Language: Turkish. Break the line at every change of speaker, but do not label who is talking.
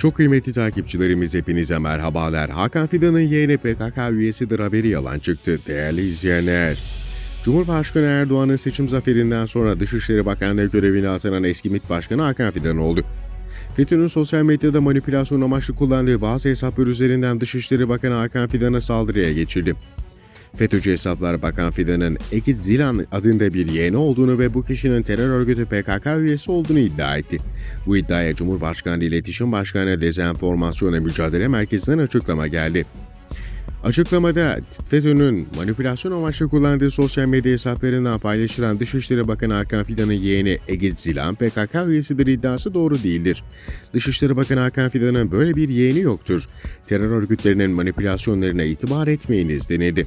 Çok kıymetli takipçilerimiz hepinize merhabalar. Hakan Fidan'ın yeğeni PKK üyesidir haberi yalan çıktı. Değerli izleyenler. Cumhurbaşkanı Erdoğan'ın seçim zaferinden sonra Dışişleri Bakanlığı görevine atanan eski MİT Başkanı Hakan Fidan oldu. FETÖ'nün sosyal medyada manipülasyon amaçlı kullandığı bazı hesaplar üzerinden Dışişleri Bakanı Hakan Fidan'a saldırıya geçildi. FETÖ'cü hesaplar Bakan Fidan'ın Ekit Zilan adında bir yeğeni olduğunu ve bu kişinin terör örgütü PKK üyesi olduğunu iddia etti. Bu iddiaya Cumhurbaşkanlığı İletişim Başkanı Dezenformasyona Mücadele Merkezi'nden açıklama geldi. Açıklamada FETÖ'nün manipülasyon amaçlı kullandığı sosyal medya hesaplarından paylaşılan Dışişleri Bakanı Hakan Fidan'ın yeğeni Egit Zilan PKK üyesidir iddiası doğru değildir. Dışişleri Bakanı Hakan Fidan'ın böyle bir yeğeni yoktur. Terör örgütlerinin manipülasyonlarına itibar etmeyiniz denildi.